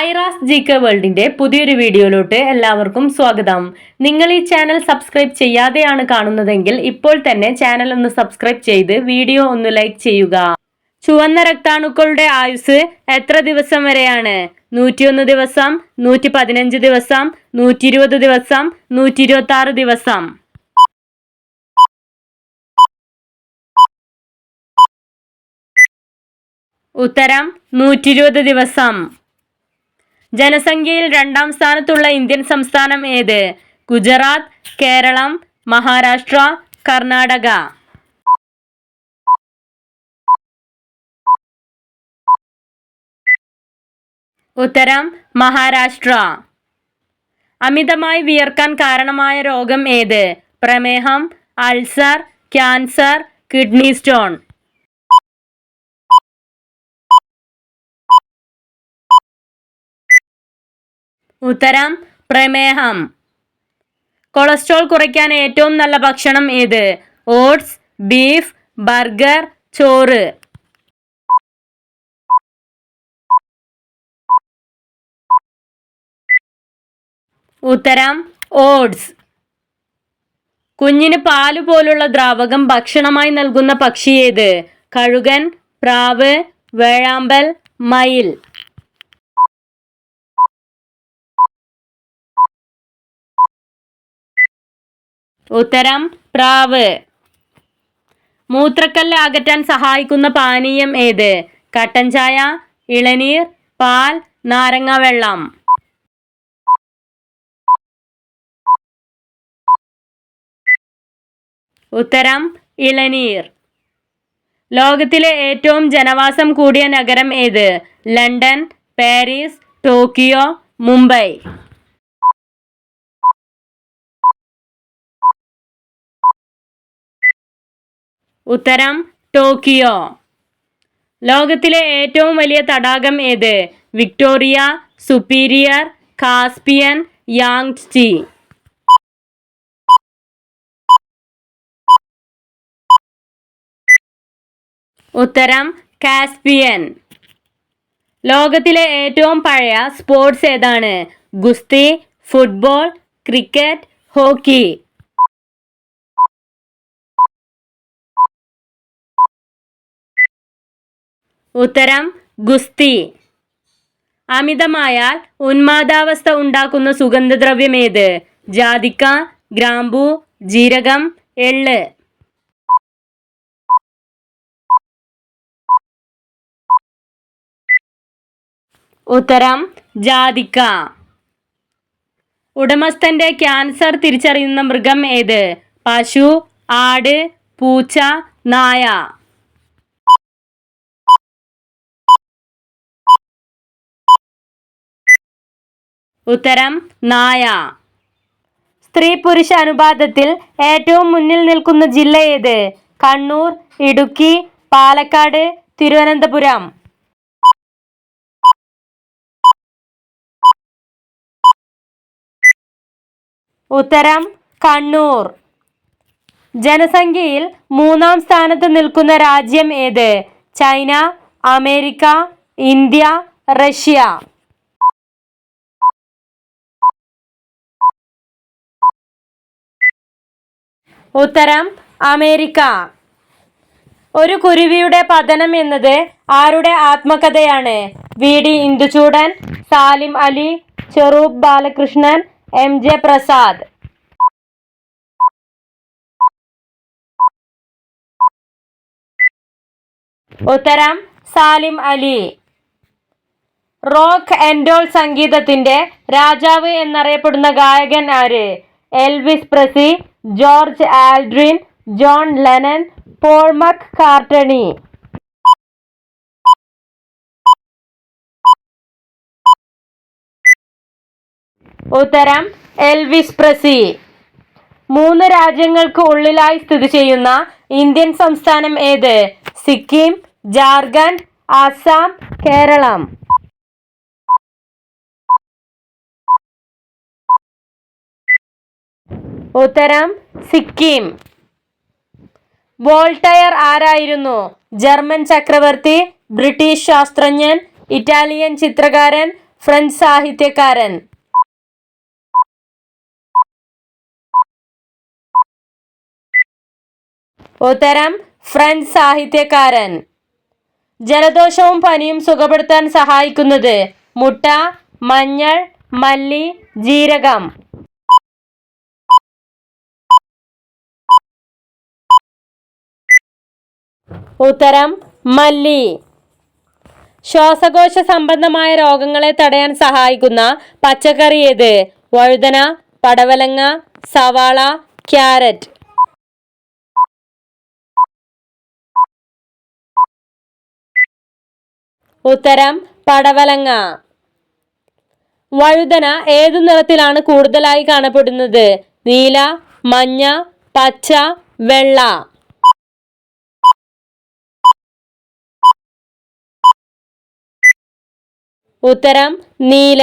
Aira's G K വേൾഡിന്റെ പുതിയൊരു വീഡിയോയിലോട്ട് എല്ലാവർക്കും സ്വാഗതം. നിങ്ങൾ ഈ ചാനൽ സബ്സ്ക്രൈബ് ചെയ്യാതെയാണ് കാണുന്നതെങ്കിൽ ഇപ്പോൾ തന്നെ ചാനൽ ഒന്ന് സബ്സ്ക്രൈബ് ചെയ്ത് വീഡിയോ ഒന്ന് ലൈക്ക് ചെയ്യുക. ചുവന്ന രക്താണുക്കളുടെ ആയുസ് എത്ര ദിവസം വരെയാണ്? നൂറ്റിയൊന്ന് ദിവസം നൂറ്റി പതിനഞ്ച് ദിവസം നൂറ്റി ഇരുപത് ദിവസം നൂറ്റി ഇരുപത്തി ആറ് ദിവസം. ഉത്തരം നൂറ്റി ഇരുപത് ദിവസം. ജനസംഖ്യയിൽ രണ്ടാം സ്ഥാനത്തുള്ള ഇന്ത്യൻ സംസ്ഥാനം ഏത്? ഗുജറാത്ത് കേരളം മഹാരാഷ്ട്ര കർണാടക. ഉത്തരം മഹാരാഷ്ട്ര. അമിതമായി വിയർക്കാൻ കാരണമായ രോഗം ഏത്? പ്രമേഹം അൾസർ ക്യാൻസർ കിഡ്നി സ്റ്റോൺ. ഉത്തരം പ്രമേഹം. കൊളസ്ട്രോൾ കുറയ്ക്കാൻ ഏറ്റവും നല്ല ഭക്ഷണം ഏത്? ഓട്സ് ബീഫ് ബർഗർ ചോറ്. ഉത്തരം ഓട്സ്. കുഞ്ഞിന് പാൽ പോലുള്ള ദ്രാവകം ഭക്ഷണമായി നൽകുന്ന പക്ഷി ഏത്? കഴുകൻ പ്രാവ് വേഴാമ്പൽ മയിൽ. ഉത്തരം പ്രാവ്. മൂത്രക്കല്ല് അകറ്റാൻ സഹായിക്കുന്ന പാനീയം ഏത്? കട്ടൻ ചായ ഇളനീർ പാൽ നാരങ്ങ വെള്ളം. ഉത്തരം ഇളനീർ. ലോകത്തിലെ ഏറ്റവും ജനവാസം കൂടിയ നഗരം ഏത്? London Paris Tokyo Mumbai. ഉത്തരം ടോക്കിയോ. ലോകത്തിലെ ഏറ്റവും വലിയ തടാകം ഏത്? Victoria Superior Caspian Yangtze. ഉത്തരം കാസ്പിയൻ. ലോകത്തിലെ ഏറ്റവും പഴയ സ്പോർട്സ് ഏതാണ്? ഗുസ്തി ഫുട്ബോൾ ക്രിക്കറ്റ് ഹോക്കി. ഉത്തരം ഗുസ്തി. അമിതമായാൽ ഉന്മാദാവസ്ഥ ഉണ്ടാക്കുന്ന സുഗന്ധദ്രവ്യം ഏത് ജാതിക്ക ഗ്രാമ്പു ജീരകം എള്ള്. ഉത്തരം ജാതിക്ക. ഉടമസ്ഥന്റെ ക്യാൻസർ തിരിച്ചറിയുന്ന മൃഗം ഏത്? പശു ആട് പൂച്ച നായ. ഉത്തരം നായ. സ്ത്രീ പുരുഷ അനുപാതത്തിൽ ഏറ്റവും മുന്നിൽ നിൽക്കുന്ന ജില്ല ഏത്? കണ്ണൂർ ഇടുക്കി പാലക്കാട് തിരുവനന്തപുരം. ഉത്തരം കണ്ണൂർ. ജനസംഖ്യയിൽ മൂന്നാം സ്ഥാനത്ത് നിൽക്കുന്ന രാജ്യം ഏത്? China America India Russia. ഉത്തരം അമേരിക്ക. ഒരു കുരുവിയുടെ പതനം എന്നത് ആരുടെ ആത്മകഥയാണ്? വി. ഡി. ഇന്ദുചൂടൻ സാലിം അലി ചെറൂബ് ബാലകൃഷ്ണൻ എം. ജെ. പ്രസാദ്. ഉത്തരം സാലിം അലി. റോക്ക് എൻഡോൾ സംഗീതത്തിന്റെ രാജാവ് എന്നറിയപ്പെടുന്ന ഗായകൻ ആര്? Elvis Presley George Aldrin John Lennon Paul McCartney ഉത്തരം എൽവിസ് പ്രസി. മൂന്ന് രാജ്യങ്ങൾക്ക് ഉള്ളിലായി സ്ഥിതി ചെയ്യുന്ന ഇന്ത്യൻ സംസ്ഥാനം ഏത്? സിക്കിം ജാർഖണ്ഡ് ആസാം കേരളം. ഉത്തരം സിക്കിം. വോൾട്ടയർ ആരായിരുന്നു? ജർമ്മൻ ചക്രവർത്തി ബ്രിട്ടീഷ് ശാസ്ത്രജ്ഞൻ ഇറ്റാലിയൻ ചിത്രകാരൻ ഫ്രഞ്ച് സാഹിത്യകാരൻ. ഉത്തരം ഫ്രഞ്ച് സാഹിത്യകാരൻ. ജലദോഷവും പനിയും സുഖപ്പെടുത്താൻ സഹായിക്കുന്നത് മുട്ട മഞ്ഞൾ മല്ലി ജീരകം. ഉത്തരം മല്ലി. ശ്വാസകോശ സംബന്ധമായ രോഗങ്ങളെ തടയാൻ സഹായിക്കുന്ന പച്ചക്കറി ഏത്? വഴുതന പടവലങ്ങ സവാള ക്യാരറ്റ്. ഉത്തരം പടവലങ്ങ. വഴുതന ഏതു നിറത്തിലാണ് കൂടുതലായി കാണപ്പെടുന്നത്? നീല മഞ്ഞ പച്ച വെള്ള. ഉത്തരം നീല.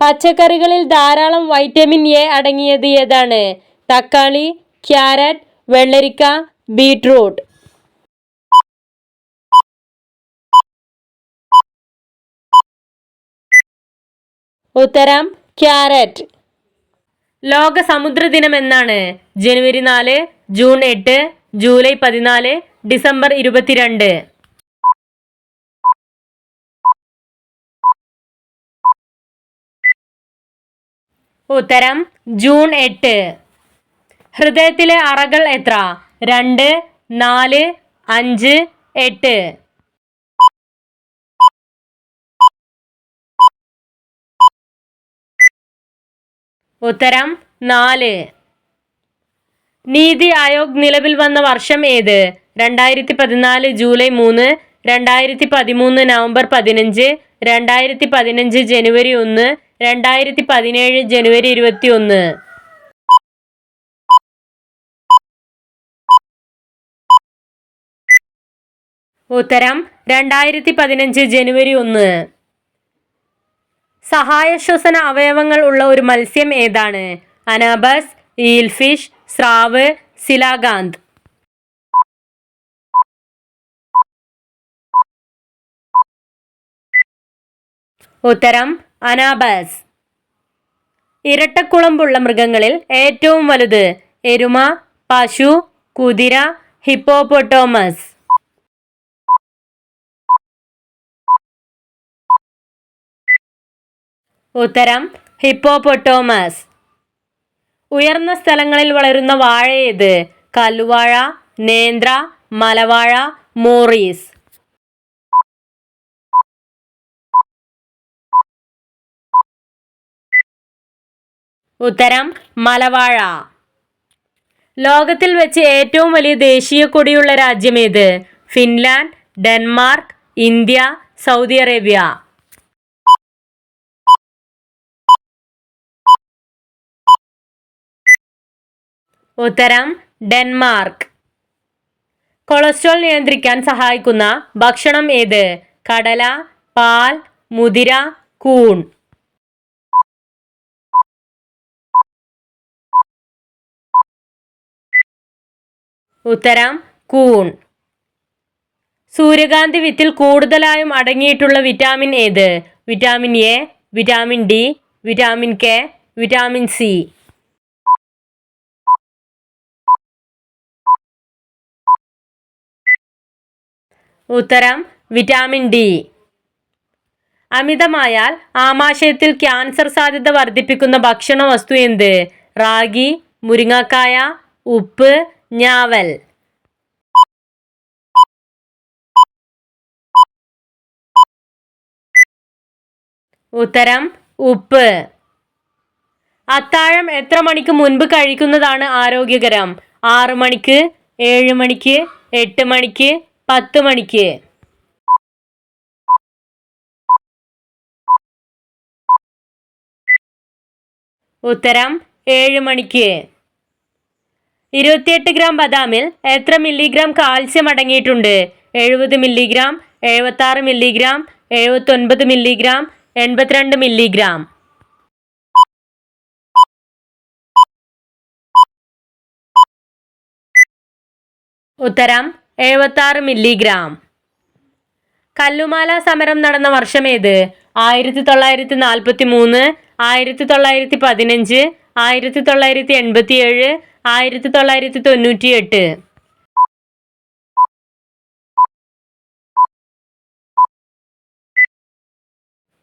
പച്ചക്കറികളിൽ ധാരാളം വൈറ്റമിൻ എ അടങ്ങിയത് ഏതാണ്? തക്കാളി ക്യാരറ്റ് വെള്ളരിക്ക ബീട്രൂട്ട്. ഉത്തരം ക്യാരറ്റ്. ലോക സമുദ്ര ദിനം എന്നാണ്. ജനുവരി നാല് ജൂൺ എട്ട് ജൂലൈ പതിനാല് ഡിസംബർ ഇരുപത്തിരണ്ട്. ഉത്തരം ജൂൺ എട്ട്. ഹൃദയത്തിലെ അറകൾ എത്ര? രണ്ട് നാല് അഞ്ച് എട്ട്. ഉത്തരം നാല്. നീതി ആയോഗ് നിലവിൽ വന്ന വർഷം ഏത്? രണ്ടായിരത്തി പതിനാല് ജൂലൈ മൂന്ന് രണ്ടായിരത്തി പതിമൂന്ന് നവംബർ പതിനഞ്ച് രണ്ടായിരത്തി പതിനഞ്ച് ജനുവരി ഒന്ന് രണ്ടായിരത്തി പതിനേഴ് ജനുവരി ഇരുപത്തി ഒന്ന് ഉത്തരം രണ്ടായിരത്തി പതിനഞ്ച് ജനുവരി ഒന്ന്. സഹായ ശ്വസന അവയവങ്ങൾ ഉള്ള ഒരു മത്സ്യം ഏതാണ്? അനാബസ് ഈൽഫിഷ് സ്രാവ് സിലാഗാന്ത്. ഉത്തരം അനാബസ്. ഇരട്ടക്കുളമ്പുള്ള മൃഗങ്ങളിൽ ഏറ്റവും വലുത് എരുമ പശു കുതിര ഹിപ്പോപ്പൊട്ടോമസ്. ഉത്തരം ഹിപ്പോപ്പൊട്ടോമസ്. ഉയർന്ന സ്ഥലങ്ങളിൽ വളരുന്ന വാഴ ഏത്? കല്ലുവാഴ നേന്ത്ര മലവാഴ മോറീസ്. ഉത്തരം മലവാഴ. ലോകത്തിൽ വെച്ച് ഏറ്റവും വലിയ ദേശീയ കൊടിയുള്ള രാജ്യം ഏത്? Finland Denmark India Saudi Arabia. ഉത്തരം ഡെൻമാർക്ക്. കൊളസ്ട്രോൾ നിയന്ത്രിക്കാൻ സഹായിക്കുന്ന ഭക്ഷണം ഏത്? കടല പാൽ മുതിര കൂൺ. ഉത്തരം കൂൺ. സൂര്യകാന്തി വിത്തിൽ കൂടുതലായും അടങ്ങിയിട്ടുള്ള വിറ്റാമിൻ ഏത്? Vitamin A vitamin D vitamin K vitamin C. ഉത്തരം വിറ്റാമിൻ ഡി. അമിതമായാൽ ആമാശയത്തിൽ ക്യാൻസർ സാധ്യത വർദ്ധിപ്പിക്കുന്ന ഭക്ഷണ വസ്തു എന്ത്? റാഗി മുരിങ്ങക്കായ ഉപ്പ് ഞാവൽ. ഉത്തരം ഉപ്പ്. അത്താഴം എത്ര മണിക്ക് മുൻപ് കഴിക്കുന്നതാണ് ആരോഗ്യകരം? ആറ് മണിക്ക് ഏഴ് മണിക്ക് എട്ട് മണിക്ക് പത്ത് മണിക്ക്. ഉത്തരം ഏഴ് മണിക്ക്. ഇരുപത്തിയെട്ട് ഗ്രാം ബദാമിൽ എത്ര മില്ലിഗ്രാം കാൽസ്യം അടങ്ങിയിട്ടുണ്ട്? എഴുപത് മില്ലിഗ്രാം എഴുപത്താറ് മില്ലിഗ്രാം എഴുപത്തൊൻപത് മില്ലിഗ്രാം എൺപത്തിരണ്ട് മില്ലിഗ്രാം. ഉത്തരം എഴുപത്താറ് മില്ലിഗ്രാം. കല്ലുമാല സമരം നടന്ന വർഷമേത് ആയിരത്തി തൊള്ളായിരത്തി നാൽപ്പത്തി മൂന്ന് ആയിരത്തി തൊള്ളായിരത്തി പതിനഞ്ച് ആയിരത്തി തൊള്ളായിരത്തി എൺപത്തി ഏഴ് ആയിരത്തി തൊള്ളായിരത്തി തൊണ്ണൂറ്റി എട്ട്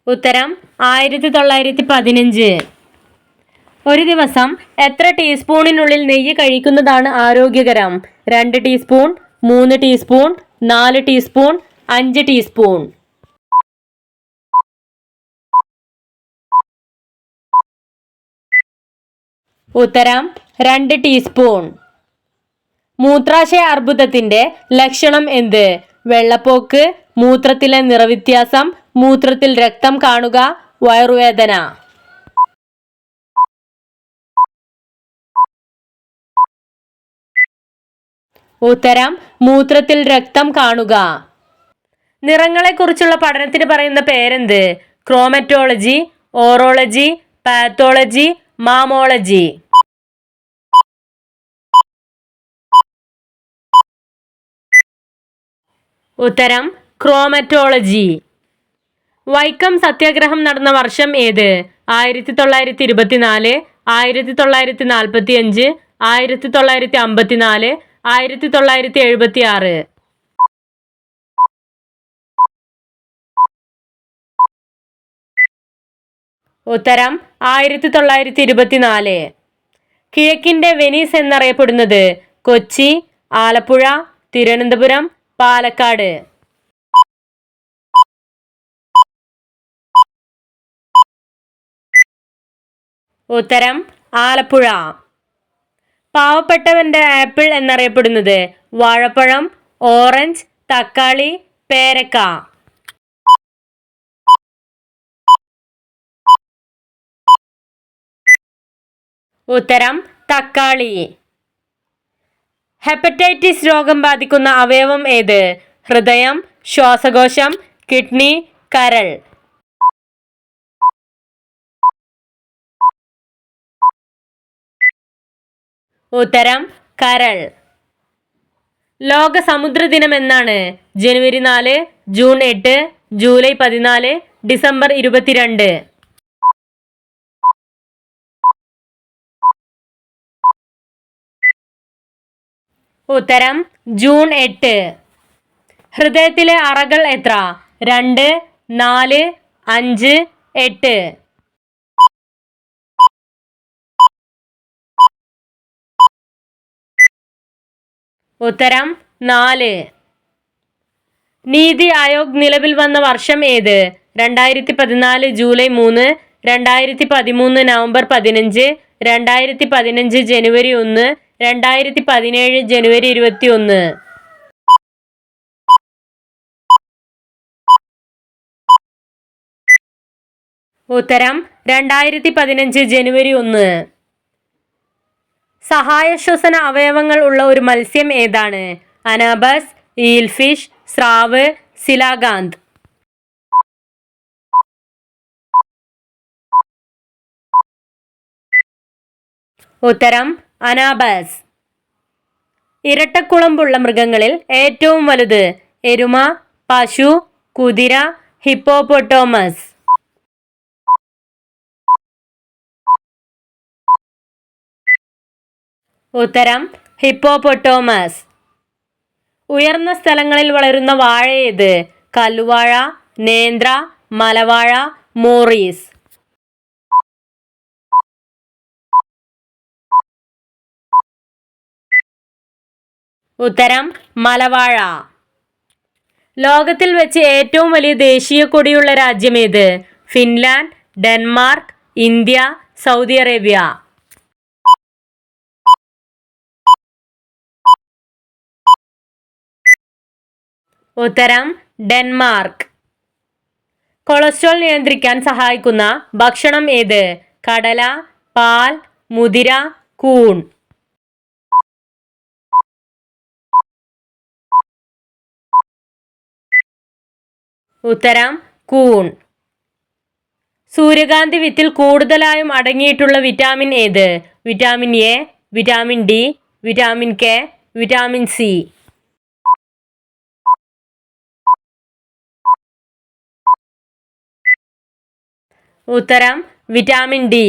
ഉത്തരം ആയിരത്തി തൊള്ളായിരത്തി പതിനഞ്ച് ഒരു ദിവസം എത്ര ടീസ്പൂണിനുള്ളിൽ നെയ്യ് കഴിക്കുന്നതാണ് ആരോഗ്യകരം? രണ്ട് ടീസ്പൂൺ മൂന്ന് ടീസ്പൂൺ നാല് ടീസ്പൂൺ അഞ്ച് ടീസ്പൂൺ. ഉത്തരം രണ്ട് ടീസ്പൂൺ. മൂത്രാശയ അർബുദത്തിന്റെ ലക്ഷണം എന്ത്? വെള്ളപ്പോക്ക് മൂത്രത്തിലെ നിറവ്യത്യാസം മൂത്രത്തിൽ രക്തം കാണുക വയറുവേദന. ഉത്തരം മൂത്രത്തിൽ രക്തം കാണുക. നിറങ്ങളെക്കുറിച്ചുള്ള പഠനത്തിന് പറയുന്ന പേരെന്ത്? Chromatology orology pathology mammology. ഉത്തരം ക്രോമറ്റോളജി. വൈക്കം സത്യാഗ്രഹം നടന്ന വർഷം ഏത്? ആയിരത്തി തൊള്ളായിരത്തി ഇരുപത്തിനാല് ആയിരത്തി തൊള്ളായിരത്തി നാൽപ്പത്തി അഞ്ച് ആയിരത്തി തൊള്ളായിരത്തി അമ്പത്തിനാല് ആയിരത്തി തൊള്ളായിരത്തി എഴുപത്തി ആറ് ഉത്തരം ആയിരത്തി തൊള്ളായിരത്തി ഇരുപത്തിനാല് കിഴക്കിന്റെ വെനീസ് എന്നറിയപ്പെടുന്നത് കൊച്ചി ആലപ്പുഴ തിരുവനന്തപുരം പാലക്കാട്. ഉത്തരം ആലപ്പുഴ. പാവപ്പെട്ടവന്റെ ആപ്പിൾ എന്നറിയപ്പെടുന്നത് വാഴപ്പഴം ഓറഞ്ച് തക്കാളി പേരക്ക. ഉത്തരം തക്കാളി. ഹെപ്പറ്റൈറ്റിസ് രോഗം ബാധിക്കുന്ന അവയവം ഏത്? ഹൃദയം ശ്വാസകോശം കിഡ്നി കരൾ. ഉത്തരം കരൾ. ലോക സമുദ്ര ദിനം എന്നാണ്. ജനുവരി നാല് ജൂൺ എട്ട് ജൂലൈ പതിനാല് ഡിസംബർ ഇരുപത്തിരണ്ട്. ഉത്തരം ജൂൺ എട്ട്. ഹൃദയത്തിലെ അറകൾ എത്ര? രണ്ട് നാല് അഞ്ച് എട്ട്. ഉത്തരം നാല്. നീതി ആയോഗ് നിലവിൽ വന്ന വർഷം ഏത്? രണ്ടായിരത്തി പതിനാല് ജൂലൈ മൂന്ന് രണ്ടായിരത്തി പതിമൂന്ന് നവംബർ പതിനഞ്ച് രണ്ടായിരത്തി പതിനഞ്ച് ജനുവരി ഒന്ന് രണ്ടായിരത്തി പതിനേഴ് ജനുവരി ഇരുപത്തി ഒന്ന് ഉത്തരം രണ്ടായിരത്തി പതിനഞ്ച് ജനുവരി ഒന്ന്. സഹായ ശ്വസന അവയവങ്ങൾ ഉള്ള ഒരു മത്സ്യം ഏതാണ്? അനാബസ് ഈൽഫിഷ് സ്രാവ് സിലാഗാന്ത്. ഉത്തരം അനാബസ്. ഇരട്ടക്കുളമ്പുള്ള മൃഗങ്ങളിൽ ഏറ്റവും വലുത് എരുമ പശു കുതിര ഹിപ്പോപ്പൊട്ടോമസ്. ഉത്തരം ഹിപ്പോപ്പൊട്ടോമസ്. ഉയർന്ന സ്ഥലങ്ങളിൽ വളരുന്ന വാഴ ഏത് കല്ലുവാഴ നേന്ത്ര മലവാഴ മോറീസ്. ഉത്തരം മലവാഴ. ലോകത്തിൽ വെച്ച് ഏറ്റവും വലിയ ദേശീയ കൊടിയുള്ള രാജ്യം ഏത് Finland Denmark India Saudi Arabia. ഉത്തരം ഡെൻമാർക്ക്. കൊളസ്ട്രോൾ നിയന്ത്രിക്കാൻ സഹായിക്കുന്ന ഭക്ഷണം ഏത്? കടല പാൽ മുതിര കൂൺ. ഉത്തരം കൂൺ. സൂര്യകാന്തി വിത്തിൽ കൂടുതലായും അടങ്ങിയിട്ടുള്ള വിറ്റാമിൻ ഏത്? Vitamin A vitamin D vitamin K vitamin C. ഉത്തരം വിറ്റാമിൻ ഡി.